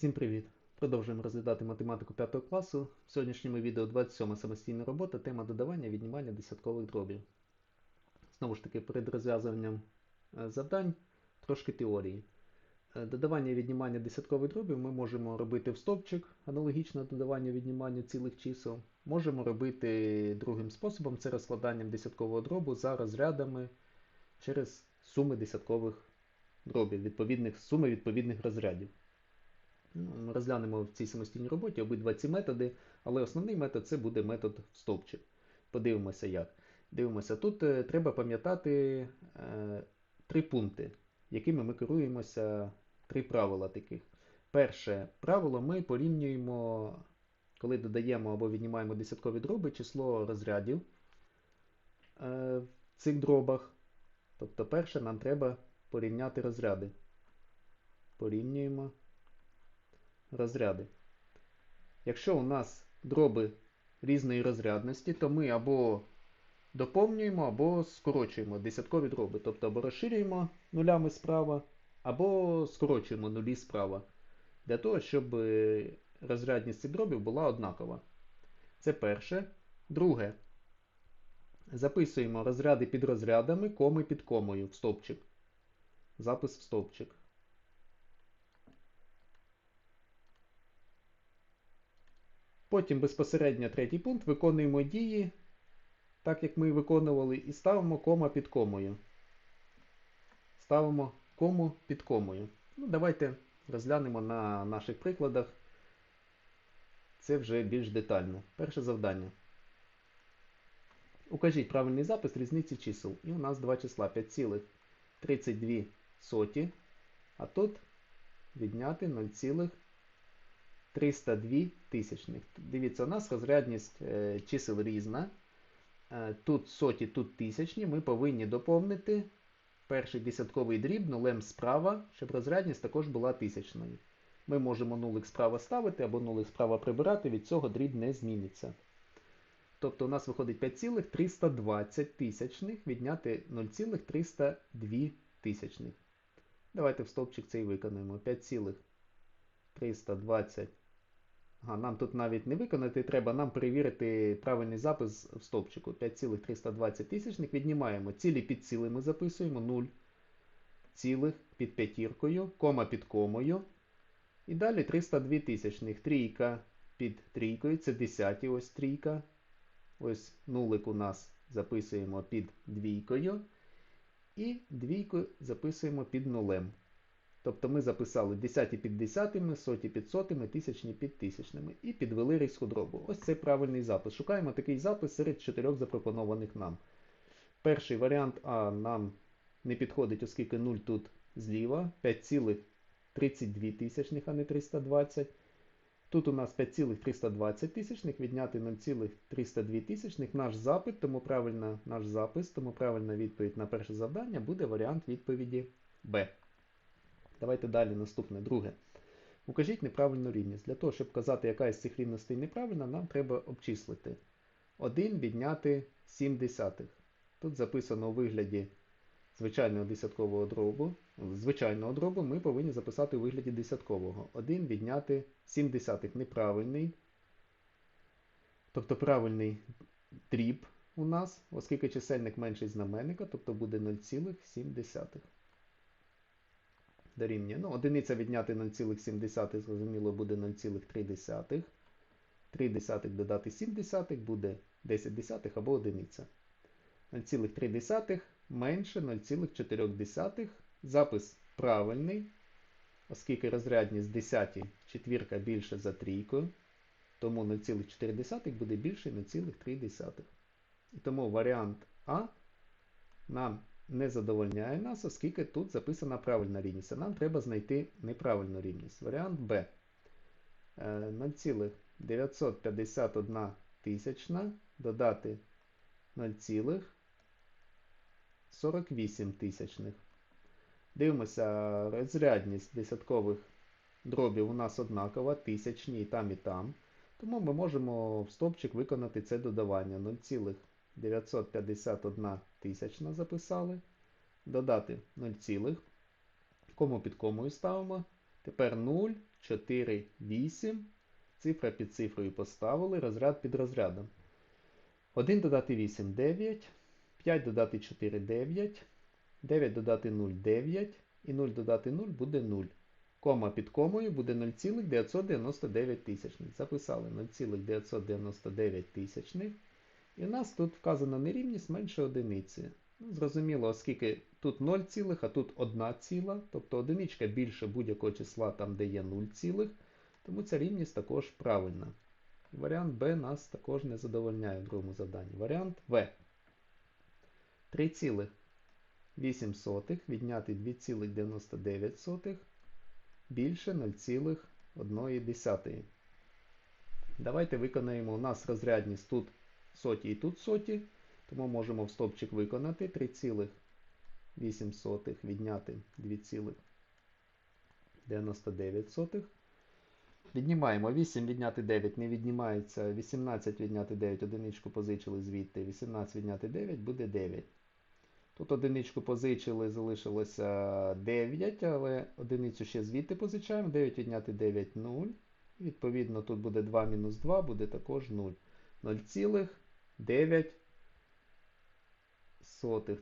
Всім привіт! Продовжуємо розглядати математику 5 класу. В сьогоднішньому відео 27 самостійна робота, тема додавання віднімання десяткових дробів. Знову ж таки, перед розв'язуванням е, завдань трошки теорії. Е, Додавання і віднімання десяткових дробів ми можемо робити в стовпчик, аналогічно додаванню відніманню цілих чисел. Можемо робити другим способом, це розкладанням десяткового дробу за розрядами через суми десяткових дробів, відповідних суми відповідних розрядів. Ну, розглянемо в цій самостійній роботі обидва ці методи, але основний метод це буде метод стовпчик. Подивимося як. Дивимося, тут е, треба пам'ятати е, три пункти, якими ми керуємося, три правила таких. Перше правило ми порівнюємо, коли додаємо або віднімаємо десяткові дроби, число розрядів е, в цих дробах. Тобто, перше, нам треба порівняти розряди. Порівнюємо розряди. Якщо у нас дроби різної розрядності, то ми або доповнюємо, або скорочуємо десяткові дроби. Тобто або розширюємо нулями справа, або скорочуємо нулі справа. Для того, щоб е, розрядність цих дробів була однакова. Це перше. Друге. Записуємо розряди під розрядами, коми під комою в стовпчик. Запис в стовпчик. Потім безпосередньо третій пункт виконуємо дії, так як ми виконували, і ставимо кома під комою. Ставимо кому під комою. Ну, Давайте розглянемо на наших прикладах. Це вже більш детально. Перше завдання. Укажіть правильний запис різниці чисел. І у нас два числа 5,32 соті, а тут відняти 0,32. 302 тисячних. Дивіться, у нас розрядність е, чисел різна. Е, тут соті, тут тисячні. Ми повинні доповнити перший десятковий дріб нулем справа, щоб розрядність також була тисячною. Ми можемо нулик справа ставити або нулик справа прибирати, від цього дріб не зміниться. Тобто у нас виходить 5,320 тисячних відняти 0,302 тисячних. Давайте в стовпчик цей виконуємо. 5,320 Ага, нам тут навіть не виконати треба, нам перевірити правильний запис в стовпчику. 5,320 тисячних віднімаємо. Цілі під ціли ми записуємо 0 цілих під п'ятіркою, кома під комою. І далі 302 тисячних. Трійка під трійкою, це десяті ось трійка. Ось нулик у нас записуємо під двійкою. І двійку записуємо під нулем. Тобто ми записали десяті під десятими, соті під сотими, тисячні під тисячними і підвели різку дробу. Ось це правильний запис. Шукаємо такий запис серед чотирьох запропонованих нам. Перший варіант А нам не підходить, оскільки 0 тут зліва. 5,32 тисячних, а не 320. Тут у нас 5,320 тисячних, відняти 0,302 тисячних. Наш запит, тому правильна, наш запис, тому правильна відповідь на перше завдання буде варіант відповіді Б. Давайте далі наступне, друге. Укажіть неправильну рівність. Для того, щоб вказати, яка із цих рівностей неправильна, нам треба обчислити 1 відняти 7 десятих. Тут записано у вигляді звичайного десяткового дробу. Звичайного дробу ми повинні записати у вигляді десяткового. 1 відняти 7 десятих неправильний. Тобто правильний дріб у нас, оскільки чисельник менший знаменника, тобто буде 0,7 дорівнює. Ну, одиниця відняти 0,7, зрозуміло, буде 0,3. 3 десятих додати 7 десятих буде 10 десятих або одиниця. 0,3 менше 0,4. Запис правильний, оскільки розрядність 10 четвірка більше за трійкою. Тому 0,4 буде більше 0,3. І тому варіант А нам не задовольняє нас, оскільки тут записана правильна рівність. А нам треба знайти неправильну рівність. Варіант Б. 0,951 тисячна додати 0,48 тисячних. Дивимося, розрядність десяткових дробів у нас однакова, тисячні і там, і там. Тому ми можемо в стопчик виконати це додавання 0,951 тисячна записали. Додати 0, цілих. кому під комою ставимо. Тепер 0, 4, 8. Цифра під цифрою поставили, розряд під розрядом. 1 додати 8 9, 5 додати 4 9, 9 додати 0 9 і 0 додати 0 буде 0. Кома під комою буде 0,999 тисячних. Записали 0,999 тисячних. І у нас тут вказана нерівність менше одиниці. Ну, зрозуміло, оскільки тут 0 цілих, а тут 1 ціла, тобто одиничка більше будь-якого числа там, де є 0 цілих, тому ця рівність також правильна. Варіант Б нас також не задовольняє в другому завданні. Варіант В. 3,8 відняти 2,99 більше 0,1. Давайте виконаємо у нас розрядність тут соті і тут соті, тому можемо в стовпчик виконати 3,8 відняти 2,99. Віднімаємо 8 відняти 9 не віднімається, 18 відняти 9, одиничку позичили звідти, 18 відняти 9 буде 9. Тут одиничку позичили, залишилося 9, але одиницю ще звідти позичаємо. 9 відняти 9 0. Відповідно, тут буде 2 мінус 2, буде також 0. 0,9.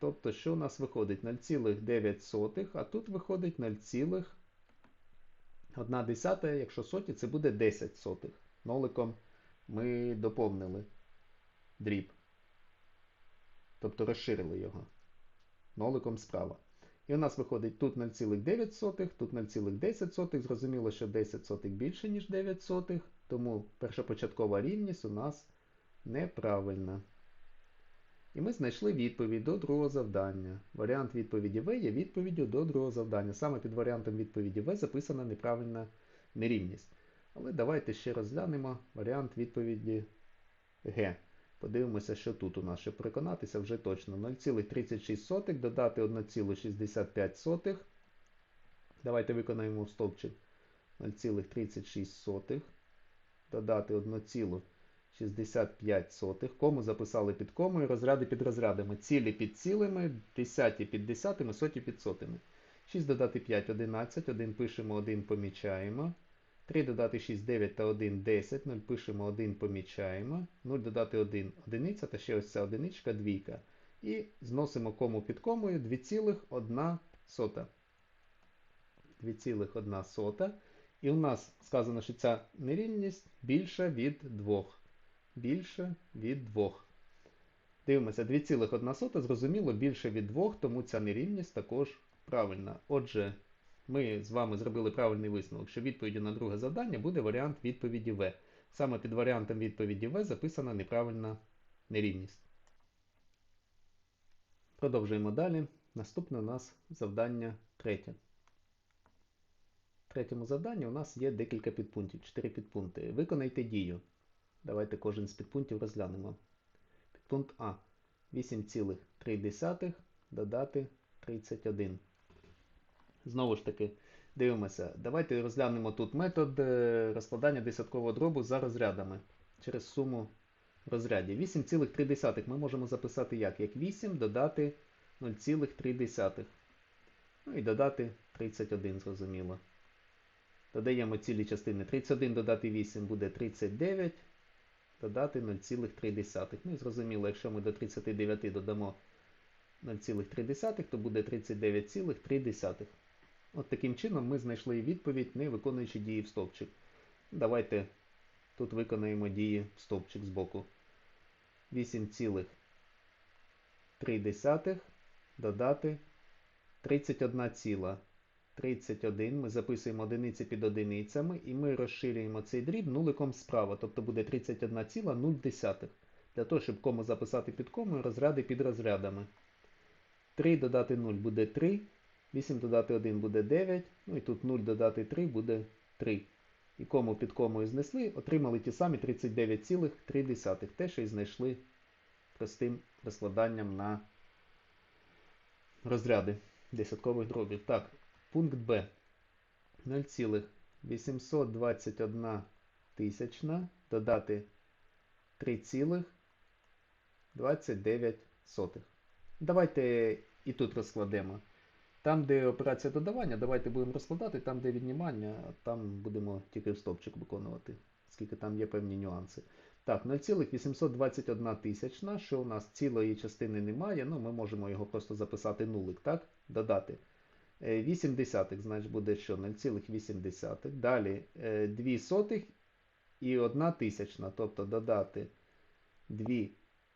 Тобто, що у нас виходить? 0,9, а тут виходить 0,1 якщо соті, це буде 10 сотих. Ноликом ми доповнили дріб. Тобто розширили його ноликом справа. І у нас виходить тут 0,9, тут 0,10. Зрозуміло, що 10 сотих більше, ніж 9 сотих, тому першопочаткова рівність у нас неправильна. І ми знайшли відповідь до другого завдання. Варіант відповіді В є відповіддю до другого завдання. Саме під варіантом відповіді В записана неправильна нерівність. Але давайте ще розглянемо варіант відповіді Г. Подивимося, що тут у нас, щоб переконатися вже точно. 0,36 додати 1,65. Давайте виконаємо стовпчик 0,36 додати 1,65. Кому записали під комою, розряди під розрядами. Цілі під цілими, десяті під десятими, соті під сотими. 6 додати 5 11. 1 пишемо, 1 помічаємо. 3 додати 6, 9 та 1 10. 0 пишемо 1, помічаємо. 0 додати 1 одиниця та ще ось ця одиничка двійка. І зносимо кому під комою 2,1 сота. 2,1 сота. І у нас сказано, що ця нерівність більша від 2. Більше від 2. Дивимося, 2,1 зрозуміло, більше від 2, тому ця нерівність також правильна. Отже, ми з вами зробили правильний висновок, що відповіддю на друге завдання буде варіант відповіді В. Саме під варіантом відповіді В записана неправильна нерівність. Продовжуємо далі. Наступне у нас завдання третє. В третьому завданні у нас є декілька підпунктів, 4 підпункти. Виконайте дію. Давайте кожен з підпунктів розглянемо. Підпункт А. 8,3 додати 31. Знову ж таки, дивимося. Давайте розглянемо тут метод е, розкладання десяткового дробу за розрядами через суму розрядів. 8,3 ми можемо записати як? Як 8 додати 0,3. Ну і додати 31, зрозуміло. Додаємо цілі частини. 31 додати 8 буде 39. Додати 0,3. Ну і зрозуміло, якщо ми до 39 додамо 0,3, то буде 39,3. От таким чином ми знайшли відповідь, не виконуючи дії в стовпчик. Давайте тут виконаємо дії в стовпчик збоку. 8,3 додати 31 ціла. 31 ми записуємо одиниці під одиницями і ми розширюємо цей дріб нуликом справа, тобто буде 31,0. Для того, щоб кому записати під комою, розряди під розрядами. 3 додати 0 буде 3. 8 додати 1 буде 9. Ну і тут 0 додати 3 буде 3. І кому під комою знесли, отримали ті самі 39,3. Те, що і знайшли простим розкладанням на розряди десяткових дробів. Так, пункт Б. 0,821 тисячна додати 3,29. Давайте і тут розкладемо. Там, де операція додавання, давайте будемо розкладати, там, де віднімання, там будемо тільки в стовпчик виконувати, скільки там є певні нюанси. Так, 0,821 тисячна, що у нас цілої частини немає, ну ми можемо його просто записати нулик, так? Додати. Е, 8 десятих, значить буде що? 0,8. Далі 2 сотих і 1 тисячна, тобто додати 2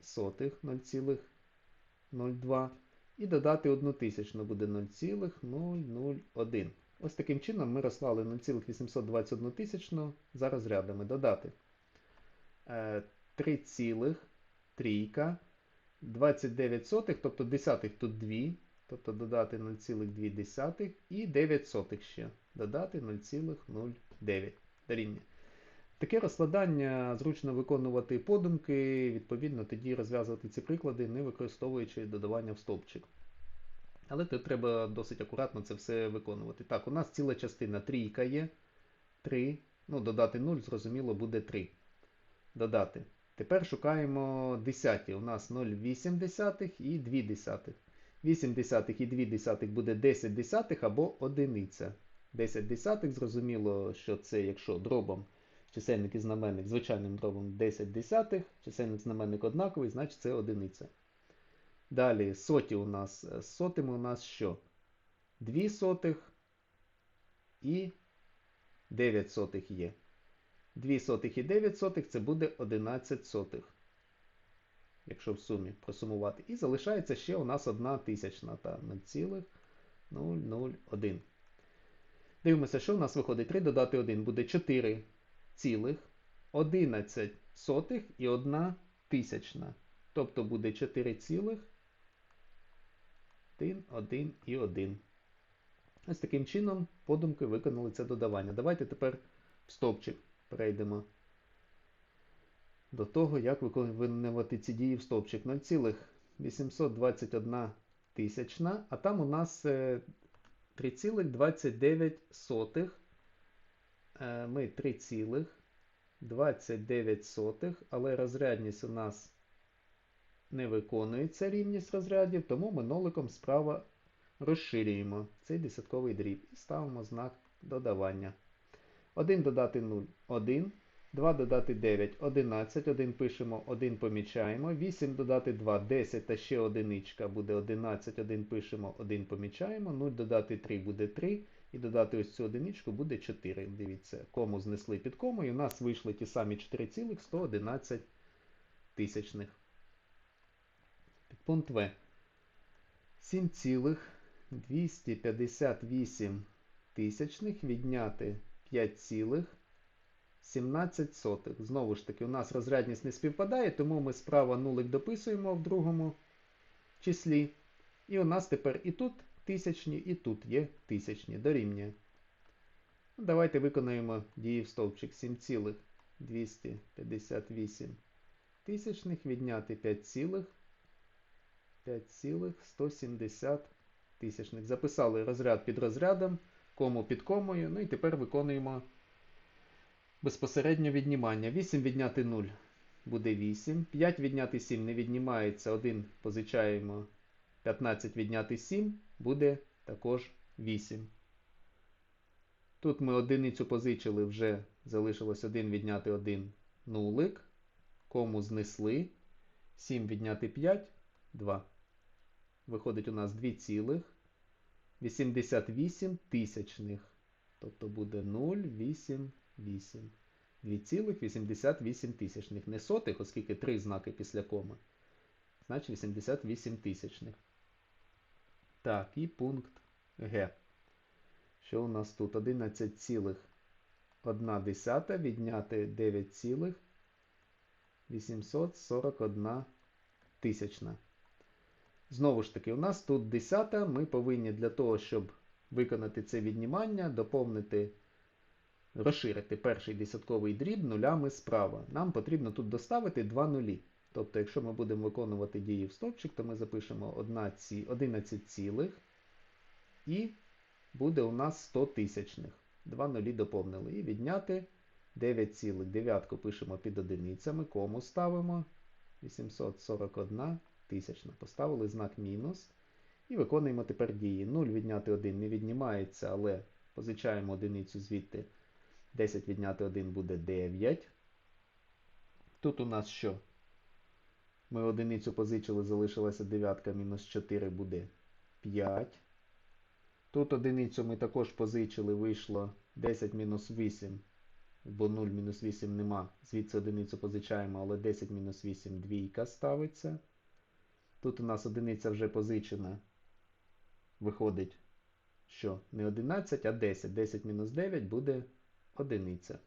сотих 0,02 і додати 1 тисячну буде 0,001. Ось таким чином ми розклали 0,821 тисячну за розрядами. Додати 3 цілих, трійка, 29 сотих, тобто десятих тут 2, тобто додати 0,2 і 9 сотих ще. Додати 0,09 дорівнює. Таке розкладання зручно виконувати подумки, відповідно, тоді розв'язувати ці приклади, не використовуючи додавання в стовпчик. Але тут треба досить акуратно це все виконувати. Так, у нас ціла частина трійка є. 3. Ну, додати 0, зрозуміло, буде 3. Додати. Тепер шукаємо десяті. У нас 0,8 і 2 десятих. 8 десятих і 2 десятих буде 10 десятих або одиниця. 10 десятих, зрозуміло, що це якщо дробом чисельник і знаменник звичайним дробом 10 десятих, чисельник знаменник однаковий, значить це одиниця. Далі соті у нас з сотими у нас що? 2 сотих і 9 сотих є. 2 сотих і 9 сотих це буде 11 сотих. Якщо в сумі просумувати. І залишається ще у нас 1 тисячна та 0,001. Дивимося, що у нас виходить 3 додати 1 буде 4 цілих 11 сотих і 1 тисячна. Тобто буде 4 цілих 1, 1 і 1. Ось таким чином подумки виконали це додавання. Давайте тепер в стовпчик перейдемо до того, як виконувати ці дії в стовпчик. 0,821 тисячна, а там у нас 3,29. Ми 3,29, але розрядність у нас не виконується рівність розрядів, тому ми ноликом справа розширюємо цей десятковий дріб і ставимо знак додавання. 1 додати 0 1. 2 додати 9 11. 1 пишемо, 1 помічаємо. 8 додати 2 10 та ще одиничка буде 11. 1 пишемо, 1 помічаємо. 0 додати 3 буде 3. І додати ось цю одиничку буде 4. Дивіться, кому знесли під кому. І у нас вийшли ті самі 4,111 тисячних. Підпункт В. 7,258 тисячних відняти 5,17. Знову ж таки, у нас розрядність не співпадає, тому ми справа нулик дописуємо в другому числі. І у нас тепер і тут тисячні, і тут є тисячні. Дорівнює. Ну, давайте виконаємо дії в стовпчик 7,258 тисячних відняти 5,170 тисячних. Записали розряд під розрядом, кому під комою. Ну і тепер виконуємо безпосередньо віднімання. 8 відняти 0 буде 8. 5 відняти 7 не віднімається. 1 позичаємо. 15 відняти 7 буде також 8. Тут ми одиницю позичили, вже залишилось 1 відняти 1 нулик. Кому знесли. 7 відняти 5 2. Виходить у нас 2,88 тисячних. Тобто буде 0,88. 2,88 тисячних. Не сотих, оскільки 3 знаки після коми. Значить 88 тисячних. Так, і пункт Г. Що у нас тут? 11,1 відняти 9,841 тисячна. Знову ж таки, у нас тут десята. Ми повинні для того, щоб виконати це віднімання, доповнити, розширити перший десятковий дріб нулями справа. Нам потрібно тут доставити 2 нулі. Тобто, якщо ми будемо виконувати дії в стовпчик, то ми запишемо 11 цілих і буде у нас 100 тисячних. 2 нулі доповнили. І відняти 9 цілих. Дев'ятку пишемо під одиницями, кому ставимо 841 тисячна. Поставили знак мінус. І виконуємо тепер дії. 0 відняти 1 не віднімається, але позичаємо одиницю звідти. 10 відняти 1 буде 9. Тут у нас що? Ми одиницю позичили, залишилася дев'ятка, мінус 4 буде 5. Тут одиницю ми також позичили, вийшло 10 мінус 8, бо 0 мінус 8 нема. Звідси одиницю позичаємо, але 10 мінус 8 двійка ставиться. Тут у нас одиниця вже позичена. Виходить, що не 11, а 10. 10 мінус 9 буде одиниця.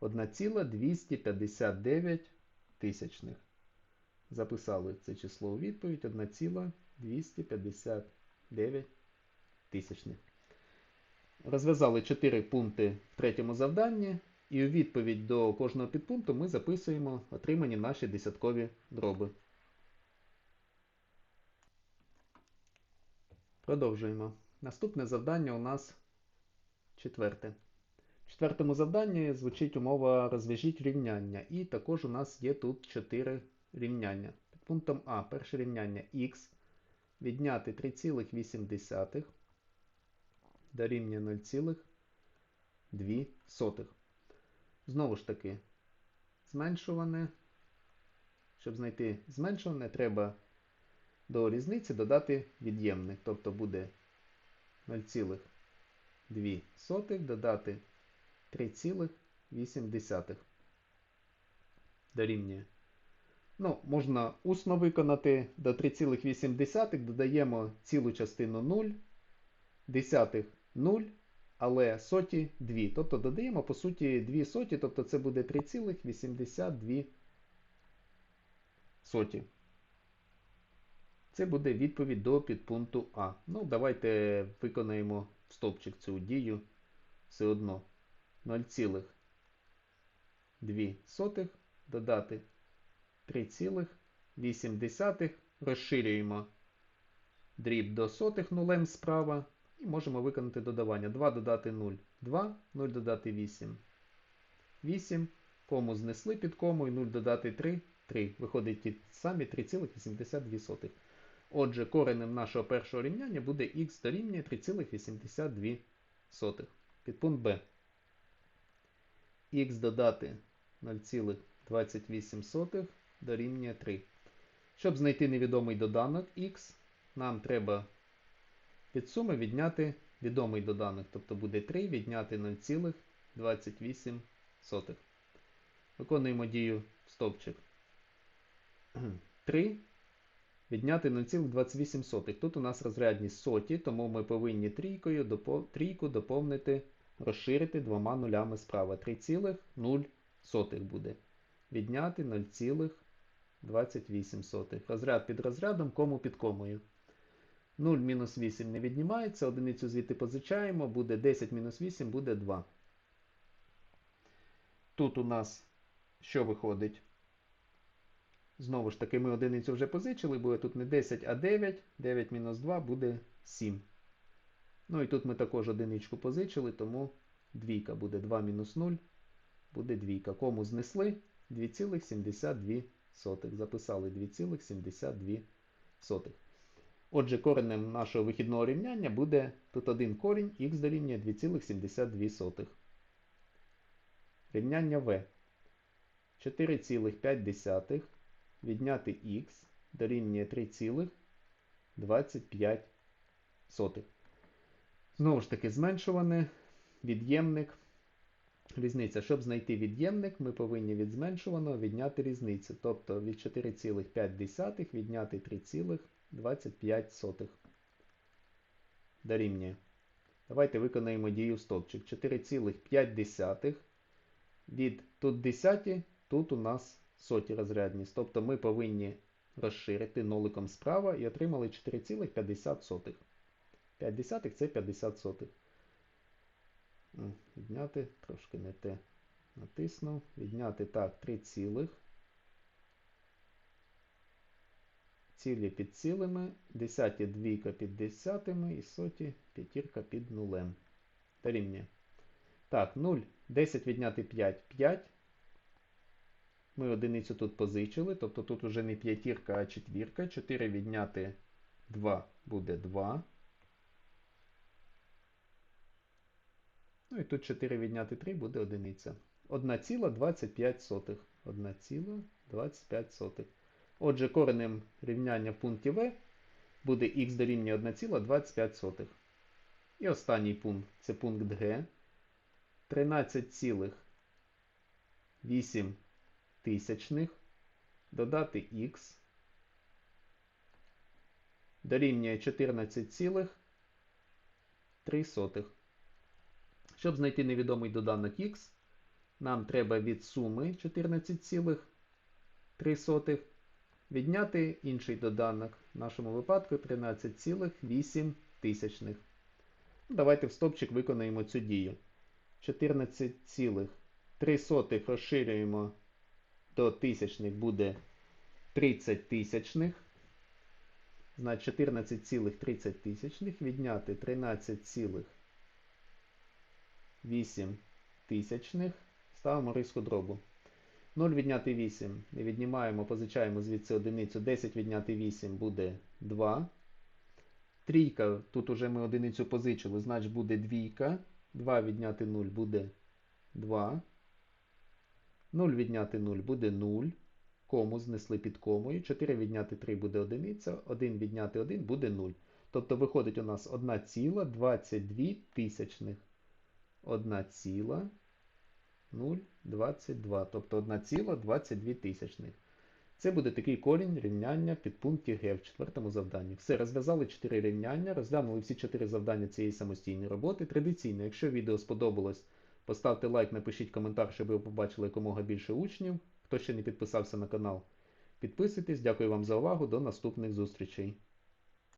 1,259 тисячних. Записали це число у відповідь 1,259 тисячних. Розв'язали 4 пункти в третьому завданні. І у відповідь до кожного підпункту ми записуємо отримані наші десяткові дроби. Продовжуємо. Наступне завдання у нас четверте. Четвертому завданні звучить умова розв'яжіть рівняння. І також у нас є тут 4 рівняння. Під пунктом А перше рівняння х відняти 3,8 дорівнює 0,2. Знову ж таки, зменшуване. Щоб знайти зменшуване, треба до різниці додати від'ємник. Тобто буде 0,2 додати 3,8 дорівнює. Ну, можна усно виконати до 3,8 додаємо цілу частину 0, десятих 0, але соті 2. Тобто додаємо, по суті, 2 соті, тобто це буде 3,82 соті. Це буде відповідь до підпункту А. Ну, давайте виконаємо в стовпчик цю дію все одно 0,2 додати 3,8. Розширюємо дріб до сотих нулем справа. І можемо виконати додавання. 2 додати 0. 2, 0 додати 8. 8. Кому знесли під комою, 0 додати 3. 3. Виходить ті самі 3,82. Отже, коренем нашого першого рівняння буде х дорівнює 3,82. Підпункт Б. х додати 0,28 дорівнює 3. Щоб знайти невідомий доданок х, нам треба від суми відняти відомий доданок. Тобто буде 3 відняти 0,28. Виконуємо дію в стовпчик. 3 відняти 0,28. Тут у нас розрядні соті, тому ми повинні трійкою трійку доповнити, розширити двома нулями справа. 3,0 буде. Відняти 0,28. Розряд під розрядом, кому під комою. 0 мінус 8 не віднімається, одиницю звідти позичаємо, буде 10 мінус 8 буде 2. Тут у нас що виходить? Знову ж таки, ми одиницю вже позичили, буде тут не 10, а 9. 9 мінус 2 буде 7. Ну і тут ми також одиничку позичили, тому двійка буде 2 мінус 0, буде двійка. Кому знесли 2,72. Записали 2,72. Отже, коренем нашого вихідного рівняння буде тут один корінь х дорівнює 2,72. Рівняння В. 4,5 відняти х дорівнює 3,25. Знову ж таки, зменшуване від'ємник. Різниця. Щоб знайти від'ємник, ми повинні від зменшуваного відняти різницю. Тобто від 4,5 відняти 3,25. Дорівнює. Давайте виконаємо дію стовпчик. 4,5 від тут десяті, тут у нас соті розрядність. Тобто ми повинні розширити ноликом справа і отримали 4,50. 5 десятих це 50 сотих. Відняти, трошки не те натиснув. Відняти так, 3 цілих. Цілі під цілими, десяті двійка під десятими і соті п'ятірка під нулем. Дорівнює. Так, 0, 10 відняти 5, 5. Ми одиницю тут позичили, тобто тут вже не п'ятірка, а четвірка. 4 відняти 2 буде 2. Ну і тут 4 відняти 3 буде одиниця. 1,25. 1,25. Отже, коренем рівняння в пункті В буде х дорівнює 1,25. І останній пункт це пункт Г. 13,8 тисячних додати х дорівнює 14,3. Щоб знайти невідомий доданок х, нам треба від суми 14,3 відняти інший доданок, в нашому випадку 13,8 тисячних. Давайте в стопчик виконаємо цю дію. 14,3 розширюємо до тисячних буде 30 тисячних. Значить 14,30 тисячних відняти 13,8 тисячних. Ставимо риску дробу. 0 відняти 8. Не віднімаємо, позичаємо звідси одиницю. 10 відняти 8 буде 2. Трійка, тут уже ми одиницю позичили, значить буде двійка. 2 відняти 0 буде 2. 0 відняти 0 буде 0. Кому знесли під комою. 4 відняти 3 буде одиниця. 1 відняти 1 буде 0. Тобто виходить у нас 1,22 тисячних. 1,022. Тобто 1,22 тисячних. Це буде такий корінь рівняння під пункті Г в четвертому завданні. Все, розв'язали 4 рівняння, розглянули всі 4 завдання цієї самостійної роботи. Традиційно, якщо відео сподобалось, поставте лайк, напишіть коментар, щоб ви побачили якомога більше учнів. Хто ще не підписався на канал, підписуйтесь. Дякую вам за увагу. До наступних зустрічей.